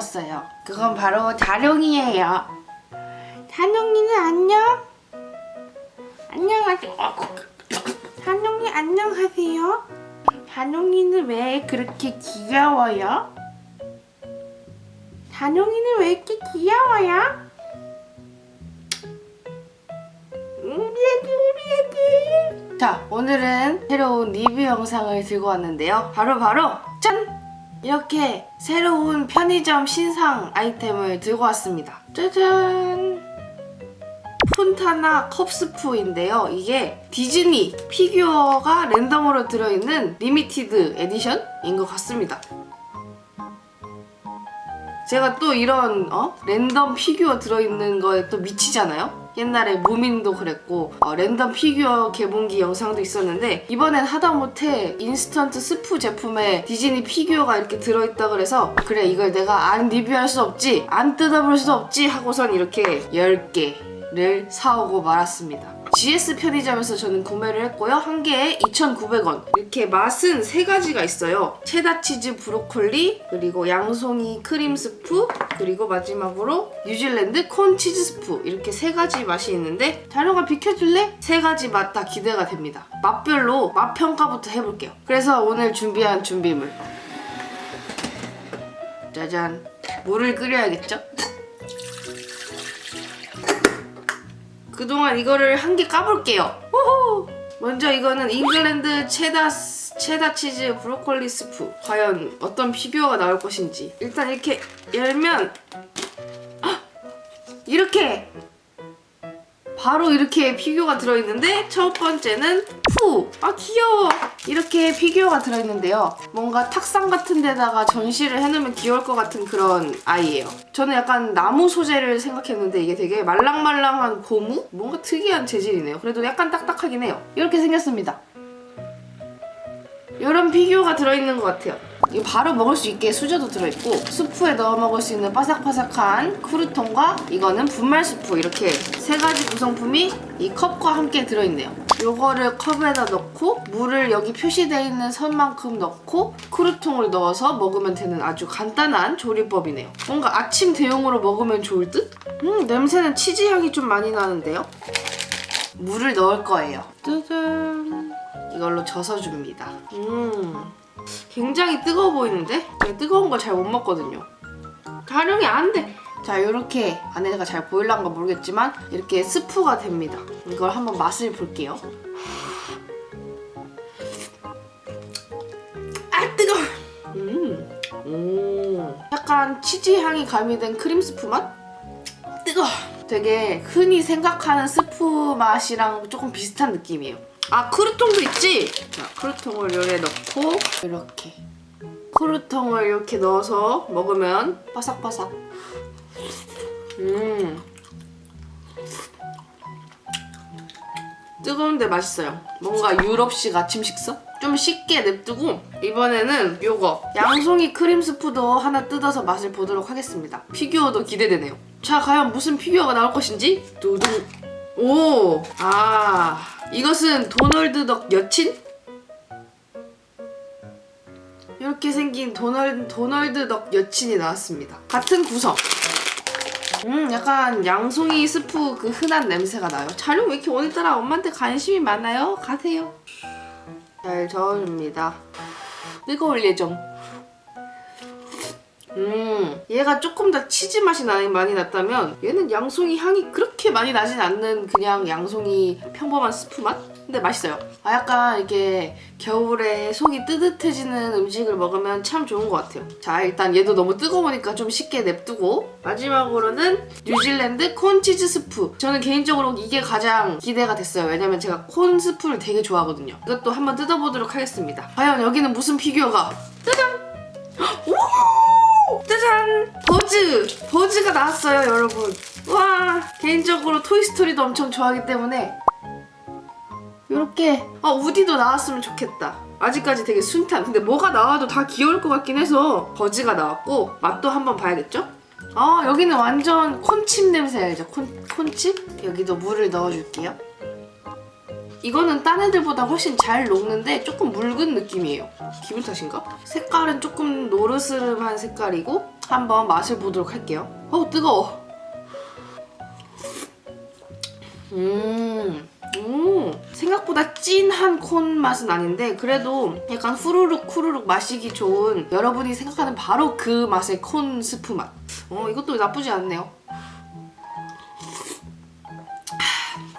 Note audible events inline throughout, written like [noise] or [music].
왔어요. 그건 바로 다룡이에요. 다룡이는 안녕? 안녕하세요. 다룡이 안녕하세요. 다룡이는 왜 그렇게 귀여워요? 다룡이는 왜 이렇게 귀여워요? 자 오늘은 새로운 리뷰 영상을 들고 왔는데요 바로 바로 짠! 이렇게 새로운 편의점 신상 아이템을 들고 왔습니다 짜잔 폰타나 컵스프인데요 이게 디즈니 피규어가 랜덤으로 들어있는 리미티드 에디션인 것 같습니다 제가 또 이런 어? 랜덤 피규어 들어있는 거에 또 미치잖아요. 옛날에 무민도 그랬고 어, 랜덤 피규어 개봉기 영상도 있었는데 이번엔 하다못해 인스턴트 스프 제품에 디즈니 피규어가 이렇게 들어있다 그래서 그래 이걸 내가 안 리뷰할 수 없지 안 뜯어볼 수 없지 하고선 이렇게 10개를 사오고 말았습니다. GS 편의점에서 저는 구매를 했고요. 한 개에 2,900원. 이렇게 맛은 세 가지가 있어요. 체다 치즈 브로콜리, 그리고 양송이 크림 스프, 그리고 마지막으로 뉴질랜드 콘 치즈 스프. 이렇게 세 가지 맛이 있는데 자료가 비켜줄래? 세 가지 맛 다 기대가 됩니다. 맛별로 맛 평가부터 해볼게요. 그래서 오늘 준비한 준비물. 짜잔. 물을 끓여야겠죠? [laughs] 그동안 이거를 한 개 까볼게요. 호호! 먼저 이거는 잉글랜드 체다 체다 치즈 브로콜리 스프. 과연 어떤 피규어가 나올 것인지. 일단 이렇게 열면 헉! 이렇게 바로 이렇게 피규어가 들어있는데 첫 번째는 푸! 아 귀여워! 이렇게 피규어가 들어있는데요. 뭔가 탁상 같은 데다가 전시를 해놓으면 귀여울 것 같은 그런 아이예요. 저는 약간 나무 소재를 생각했는데 이게 되게 말랑말랑한 고무? 뭔가 특이한 재질이네요. 그래도 약간 딱딱하긴 해요. 이렇게 생겼습니다. 이런 피규어가 들어있는 것 같아요. 이거 바로 먹을 수 있게 수저도 들어있고 수프에 넣어 먹을 수 있는 바삭바삭한 크루통과 이거는 분말 수프 이렇게 세 가지 구성품이 이 컵과 함께 들어있네요. 요거를 컵에다 넣고 물을 여기 표시되어 있는 선만큼 넣고 크루통을 넣어서 먹으면 되는 아주 간단한 조리법이네요. 뭔가 아침 대용으로 먹으면 좋을 듯? 음 냄새는 치즈 향이 좀 많이 나는데요. 물을 넣을 거예요. 짜잔. 이걸로 젖어 줍니다. 음, 굉장히 뜨거워 보이는데? 제가 뜨거운 걸 잘 못 먹거든요. 가령이 안 돼! 자, 이렇게 안에가 잘 보일란가 모르겠지만 이렇게 스프가 됩니다. 이걸 한번 맛을 볼게요. 아, 뜨거워! 음, 오, 약간 치즈 향이 가미된 크림 스프 맛? 뜨거워! 되게 흔히 생각하는 스프 맛이랑 조금 비슷한 느낌이에요. 아 크루통도 있지? 자 크루통을 요래 넣고 이렇게 크루통을 이렇게 넣어서 먹으면 바삭바삭 음 뜨거운데 맛있어요 뭔가 유럽식 아침 식사? 좀 쉽게 냅두고 이번에는 요거 양송이 크림 스프도 하나 뜯어서 맛을 보도록 하겠습니다 피규어도 기대되네요 자 과연 무슨 피규어가 나올 것인지 두둥 오! 아 이것은 도널드 덕 여친? 이렇게 생긴 도널, 도널드 덕 여친이 나왔습니다. 같은 구성. 음, 약간 양송이 스프 그 흔한 냄새가 나요. 촬영 왜 이렇게 오늘따라 엄마한테 관심이 많아요? 가세요. 잘 저어줍니다. 뜨거울 예정. 음, 얘가 조금 더 치즈 맛이 나, 많이 났다면 얘는 양송이 향이 그렇게 많이 나진 않는 그냥 양송이 평범한 스프 맛? 근데 맛있어요. 아, 약간 이게 겨울에 속이 뜨뜻해지는 음식을 먹으면 참 좋은 것 같아요. 자, 일단 얘도 너무 뜨거우니까 좀 쉽게 냅두고 마지막으로는 뉴질랜드 콘 치즈 스프. 저는 개인적으로 이게 가장 기대가 됐어요. 왜냐면 제가 콘 스프를 되게 좋아하거든요. 이것도 한번 뜯어보도록 하겠습니다. 과연 여기는 무슨 피규어가? 짜잔! 오! 짜잔! 버즈! 버즈가 나왔어요, 여러분. 와, 개인적으로 토이스토리도 엄청 좋아하기 때문에 이렇게 아 우디도 나왔으면 좋겠다. 아직까지 되게 순탄. 근데 뭐가 나와도 다 귀여울 것 같긴 해서 버즈가 나왔고 맛도 한번 봐야겠죠? 아 여기는 완전 콘칩 냄새 알죠? 콘, 콘칩? 여기도 물을 넣어줄게요. 이거는 딴 애들보다 훨씬 잘 녹는데 조금 묽은 느낌이에요. 기분 탓인가? 색깔은 조금 노르스름한 색깔이고 한번 맛을 보도록 할게요. 어우 뜨거워. 음, 음, 생각보다 진한 콘 맛은 아닌데 그래도 약간 후루룩 후루룩 마시기 좋은 여러분이 생각하는 바로 그 맛의 콘 스프 맛. 어, 이것도 나쁘지 않네요.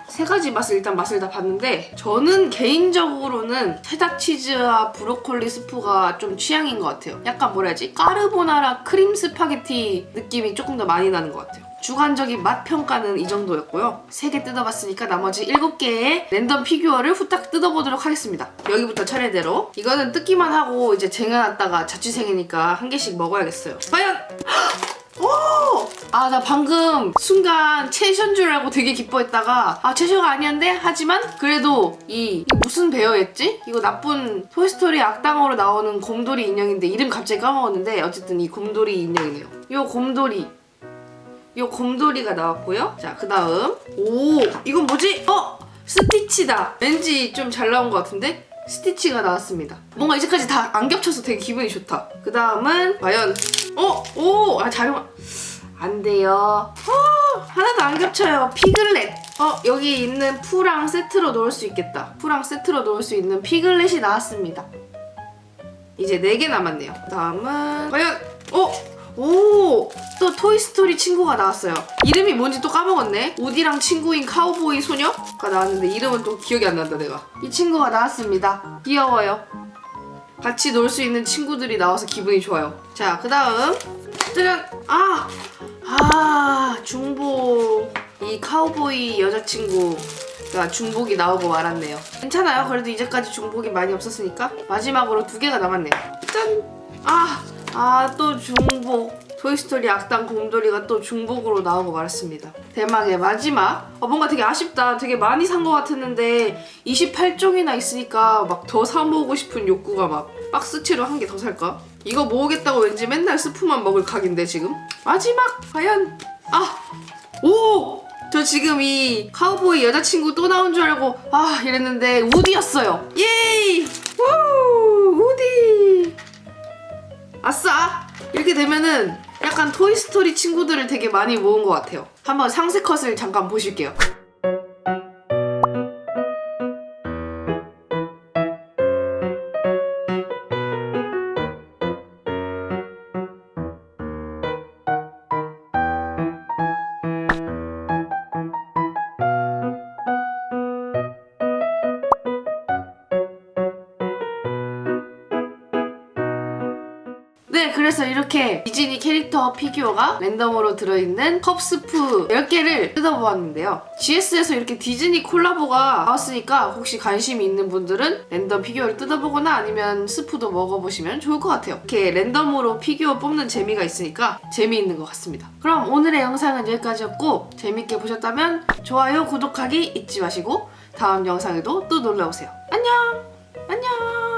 세 가지 맛을 일단 맛을 다 봤는데 저는 개인적으로는 체다 치즈와 브로콜리 스프가 좀 취향인 것 같아요. 약간 뭐라 해야지 까르보나라 크림 스파게티 느낌이 조금 더 많이 나는 것 같아요. 주관적인 맛 평가는 이 정도였고요. 세개 뜯어봤으니까 나머지 일곱 개의 랜덤 피규어를 후딱 뜯어보도록 하겠습니다. 여기부터 차례대로 이거는 뜯기만 하고 이제 쟁여놨다가 자취생이니까 한 개씩 먹어야겠어요. 과연 [gasps] 오! 아, 나 방금 순간 채션 줄 알고 되게 기뻐했다가 아, 채셔가 아니었는데? 하지만 그래도 이, 이 무슨 베어였지? 이거 나쁜 토이스토리 악당으로 나오는 곰돌이 인형인데 이름 갑자기 까먹었는데 어쨌든 이 곰돌이 인형이네요. 요 곰돌이 요 곰돌이가 나왔고요. 자, 그 다음 오! 이건 뭐지? 어! 스티치다. 왠지 좀 잘 나온 것 같은데? 스티치가 나왔습니다. 뭔가 이제까지 다 안 겹쳐서 되게 기분이 좋다. 그 다음은 과연 어? 오! 아 자룡 안 돼요. 어, 하나도 안 겹쳐요. 피글렛. 어, 여기 있는 푸랑 세트로 놓을 수 있겠다. 푸랑 세트로 놓을 수 있는 피글렛이 나왔습니다. 이제 4개 남았네요. 다음은 과연 어? 오! 또 토이스토리 친구가 나왔어요. 이름이 뭔지 또 까먹었네. 우디랑 친구인 카우보이 소녀가 나왔는데 이름은 또 기억이 안 난다 내가. 이 친구가 나왔습니다. 귀여워요. 같이 놀 수 있는 친구들이 나와서 기분이 좋아요. 자, 그 다음 짜잔! 아! 아, 중복. 이 카우보이 여자친구가 중복이 나오고 말았네요. 괜찮아요. 그래도 이제까지 중복이 많이 없었으니까. 마지막으로 두 개가 남았네요. 짠! 아! 아, 또 중복. 토이스토리 악당 곰돌이가 또 중복으로 나오고 말았습니다. 대망의 마지막. 어, 뭔가 되게 아쉽다. 되게 많이 산 것 같았는데 28종이나 있으니까 막 더 사 모으고 싶은 욕구가 막 박스채로 한 개 더 살까? 이거 모으겠다고 왠지 맨날 스프만 먹을 각인데 지금? 마지막 과연 아! 오! 저 지금 이 카우보이 여자친구 또 나온 줄 알고 아 이랬는데 우디였어요. 예이! 우! 아싸! 이렇게 되면은 약간 토이스토리 친구들을 되게 많이 모은 것 같아요. 한번 상세 컷을 잠깐 보실게요. 네, 그래서 이렇게 디즈니 캐릭터 피규어가 랜덤으로 들어있는 컵스프 10개를 뜯어보았는데요. GS에서 이렇게 디즈니 콜라보가 나왔으니까 혹시 관심이 있는 분들은 랜덤 피규어를 뜯어보거나 아니면 스프도 먹어보시면 좋을 것 같아요. 이렇게 랜덤으로 피규어 뽑는 재미가 있으니까 재미있는 것 같습니다. 그럼 오늘의 영상은 여기까지였고 재밌게 보셨다면 좋아요, 구독하기 잊지 마시고 다음 영상에도 또 놀러오세요. 안녕! 안녕!